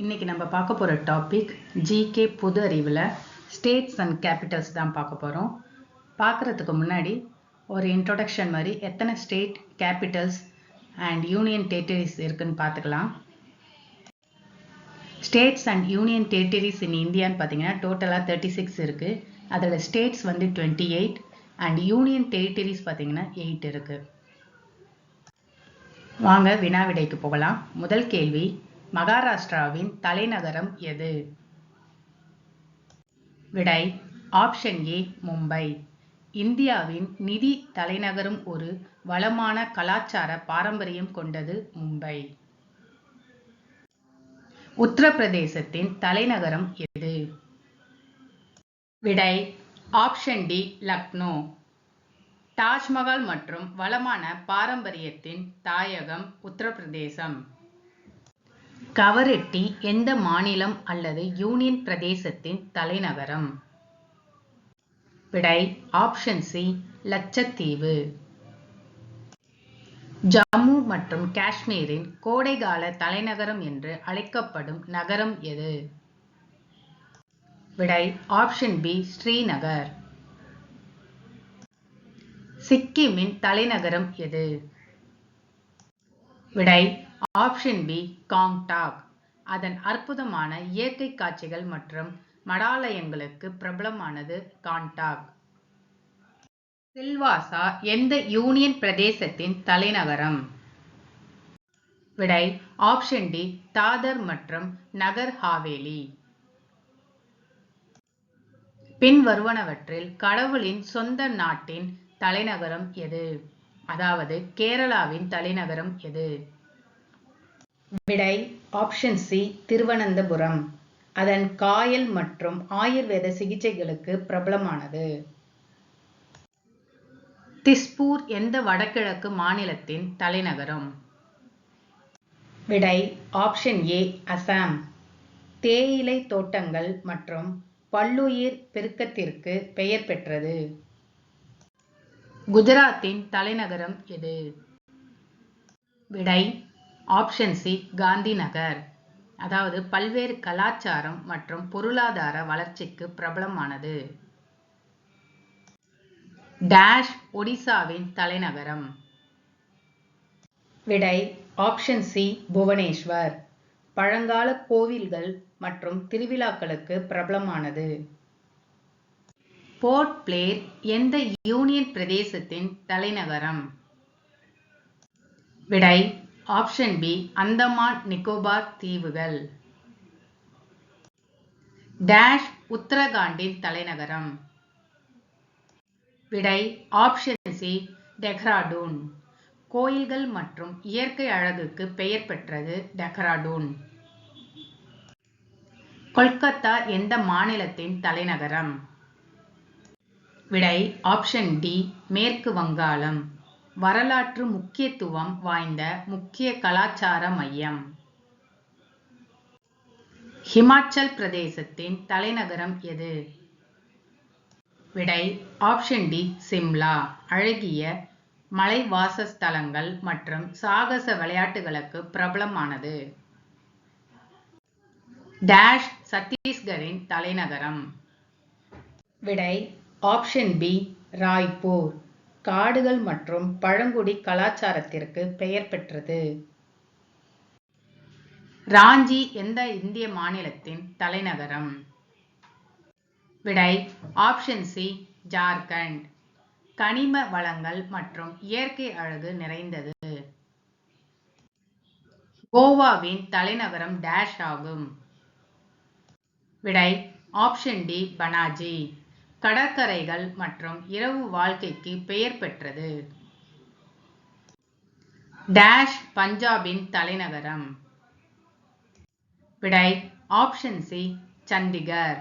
இன்னைக்கு நம்ம பார்க்க போகிற டாபிக் ஜிகே பொது அறிவில் ஸ்டேட்ஸ் அண்ட் கேபிட்டல்ஸ் தான் பார்க்க போகிறோம் பார்க்குறதுக்கு முன்னாடி ஒரு இன்ட்ரொடக்ஷன் மாதிரி எத்தனை state capitals and union territories இருக்குன்னு பார்த்துக்கலாம். States and union territories in இந்தியான்னு பார்த்தீங்கன்னா டோட்டலாக தேர்ட்டி சிக்ஸ் இருக்குது அதில் ஸ்டேட்ஸ் வந்து twenty eight and union territories பார்த்தீங்கன்னா எயிட் இருக்குது வாங்க வினாவிடைக்கு போகலாம். முதல் கேள்வி மகாராஷ்டிராவின் தலைநகரம் எது? விடை ஆப்ஷன் ஏ மும்பை. இந்தியாவின் நிதி தலைநகரும் ஒரு வளமான கலாச்சார பாரம்பரியம் கொண்டது மும்பை. உத்தரப்பிரதேசத்தின் தலைநகரம் எது? விடை ஆப்ஷன் டி லக்னோ. தாஜ்மஹால் மற்றும் வளமான பாரம்பரியத்தின் தாயகம் உத்தரப்பிரதேசம். கவரெட்டி எந்த மாநிலம் அல்லது யூனியன் பிரதேசத்தின் தலைநகரம்? விடை ஆப்ஷன் சி லட்சத்தீவு. ஜம்மு மற்றும் காஷ்மீரின் கோடைகால தலைநகரம் என்று அழைக்கப்படும் நகரம் எது? விடை ஆப்ஷன் பி ஸ்ரீநகர். சிக்கிமின் தலைநகரம் எது? விடை ஆப்ஷன் பி காங்டாக் அதன் அற்புதமான இயற்கை காட்சிகள் மற்றும் மடாலயங்களுக்கு பிரபலமானது காண்டாக் சில்வாசா எந்த யூனியன் பிரதேசத்தின் தலைநகரம்? விடை ஆப்ஷன் டி தாதர் மற்றும் நகர் ஹாவேலி. பின்வருவனவற்றில் கடவுளின் சொந்த நாட்டின் தலைநகரம் எது? அதாவது கேரளாவின் தலைநகரம் எது? விடை ஆப்ஷன் சி திருவனந்தபுரம். அதன் காயல் மற்றும் ஆயுர்வேத சிகிச்சைகளுக்கு பிரபலமானது. திஸ்பூர் எந்த வடகிழக்கு மாநிலத்தின் தலைநகரம்? விடை ஆப்ஷன் ஏ அசாம். தேயிலை தோட்டங்கள் மற்றும் பல்லுயிர் பெருக்கத்திற்கு பெயர் பெற்றது. குஜராத்தின் தலைநகரம் எது? விடை ஆப்ஷன் சி காந்தி நகர் அதாவது பல்வேறு கலாச்சாரம் மற்றும் பொருளாதார வளர்ச்சிக்கு பிரபலமானது. டேஷ் ஒடிசாவின் தலைநகரம். விடை ஆப்ஷன் சி புவனேஸ்வர். பழங்கால கோவில்கள் மற்றும் திருவிழாக்களுக்கு பிரபலமானது. போர்ட் பிளேர் எந்த யூனியன் பிரதேசத்தின் தலைநகரம்? விடை ஆப்ஷன் பி அந்தமான் நிக்கோபார் தீவுகள். டேஷ் உத்தரகாண்டின் தலைநகரம். விடை ஆப்ஷன் சி டெஹ்ராடூன். கோயில்கள் மற்றும் இயற்கை அழகுக்கு பெயர் பெற்றது டெஹ்ராடூன். கொல்கத்தா எந்த மாநிலத்தின் தலைநகரம்? விடை ஆப்ஷன் டி மேற்கு வங்காளம். வரலாற்று முக்கியத்துவம் வாய்ந்த முக்கிய கலாச்சார மையம். ஹிமாச்சல் பிரதேசத்தின் தலைநகரம் எது? விடை ஆப்ஷன் டி சிம்லா. அழகிய மலை வாசஸ்தலங்கள் மற்றும் சாகச விளையாட்டுகளுக்கு பிரபலமானது. டேஷ் சத்தீஸ்கரின் தலைநகரம். விடை ஆப்ஷன் பி ராய்ப்பூர். காடுகள் மற்றும் பழங்குடி கலாச்சாரத்திற்கு பெயர் பெற்றது. ராஞ்சி எந்த இந்திய மாநிலத்தின் தலைநகரம்? விடை ஆப்ஷன் சி ஜார்க்கண்ட். கனிம வளங்கள் மற்றும் இயற்கை அழகு நிறைந்தது. கோவாவின் தலைநகரம் டேஷ் ஆகும். விடை ஆப்ஷன் டி பனாஜி. கடற்கரைகள் மற்றும் இரவு வாழ்க்கைக்கு பெயர் பெற்றது. டேஷ் பஞ்சாபின் தலைநகரம். விடை ஆப்ஷன் சி சண்டிகர்.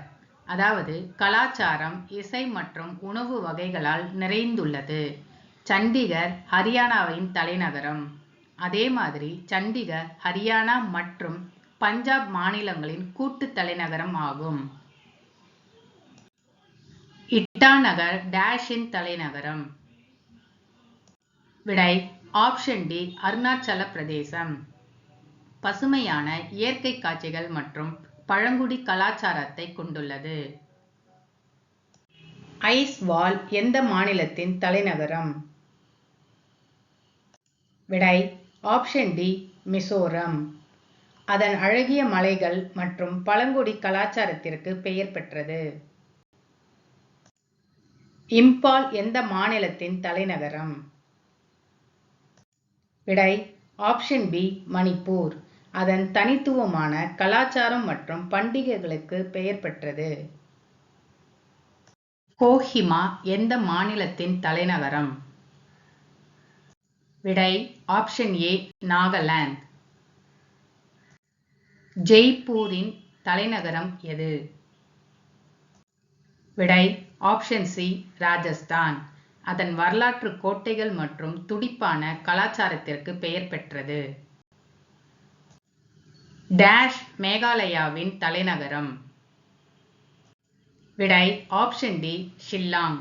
அதாவது கலாச்சாரம் இசை மற்றும் உணவு வகைகளால் நிறைந்துள்ளது. சண்டிகர் ஹரியானாவின் தலைநகரம். அதே மாதிரி சண்டிகர் ஹரியானா மற்றும் பஞ்சாப் மாநிலங்களின் கூட்டு தலைநகரம் ஆகும். இட்டாநகர் டேஷின் தலைநகரம். விடை ஆப்ஷன் டி அருணாச்சல பிரதேசம். பசுமையான இயற்கை காட்சிகள் மற்றும் பழங்குடி கலாச்சாரத்தை கொண்டுள்ளது. ஐஸ்வால் எந்த மாநிலத்தின் தலைநகரம்? விடை ஆப்ஷன் டி மிசோரம். அதன் அழகிய மலைகள் மற்றும் பழங்குடி கலாச்சாரத்திற்கு பெயர் பெற்றது. இம்பால் எந்த மாநிலத்தின் தலைநகரம்? விடை ஆப்ஷன் பி மணிப்பூர். அதன் தனித்துவமான கலாச்சாரம் மற்றும் பண்டிகைகளுக்கு பெயர் பெற்றது. கோஹிமா எந்த மாநிலத்தின் தலைநகரம்? விடை ஆப்ஷன் ஏ நாகாலாந்து. ஜெய்ப்பூரின் தலைநகரம் எது? விடை ஆப்ஷன் சி ராஜஸ்தான். அதன் வரலாற்று கோட்டைகள் மற்றும் துடிப்பான கலாச்சாரத்திற்கு பெயர் பெற்றது. டேஷ் மேகாலயாவின் தலைநகரம். விடை ஆப்ஷன் டி ஷில்லாங்.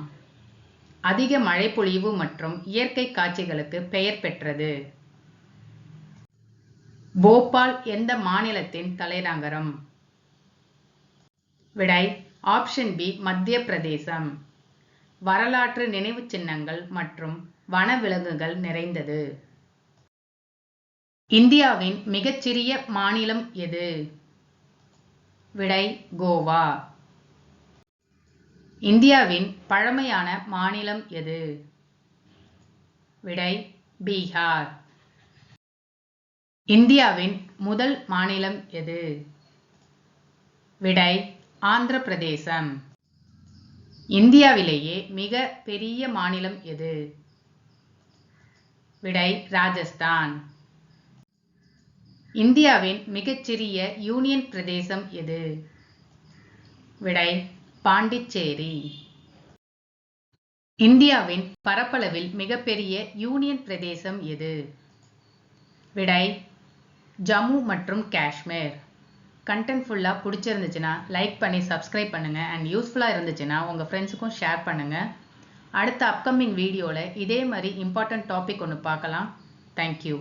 அதிக மழைப்பொழிவு மற்றும் இயற்கை காட்சிகளுக்கு பெயர் பெற்றது. போபால் எந்த மாநிலத்தின் தலைநகரம்? விடை ஆப்ஷன் பி மத்திய பிரதேசம் வரலாற்று நினைவு சின்னங்கள் மற்றும் வனவிலங்குகள் நிறைந்தது. இந்தியாவின் மிகச்சிறிய மாநிலம் எது? விடை கோவா. இந்தியாவின் பழமையான மாநிலம் எது? விடை பீகார். இந்தியாவின் முதல் மாநிலம் எது? விடை ஆந்திர பிரதேசம் இந்தியாவிலேயே மிக பெரிய மாநிலம் எது? விடை ராஜஸ்தான். இந்தியாவின் மிகச்சிறிய யூனியன் பிரதேசம் எது? விடை பாண்டிச்சேரி. இந்தியாவின் பரப்பளவில் மிகப்பெரிய யூனியன் பிரதேசம் எது? விடை ஜம்மு மற்றும் காஷ்மீர். கண்டென்ட் ஃபுல்லாக பிடிச்சிருந்துச்சுன்னா லைக் பண்ணி சப்ஸ்கிரைப் பண்ணுங்கள் அண்ட் யூஸ்ஃபுல்லாக இருந்துச்சுன்னா உங்கள் ஃப்ரெண்ட்ஸுக்கும் ஷேர் பண்ணுங்கள் அடுத்த அப்கமிங் வீடியோவில் இதே மாதிரி இம்பார்ட்டன்ட் டாபிக் ஒன்று பார்க்கலாம். தேங்க்யூ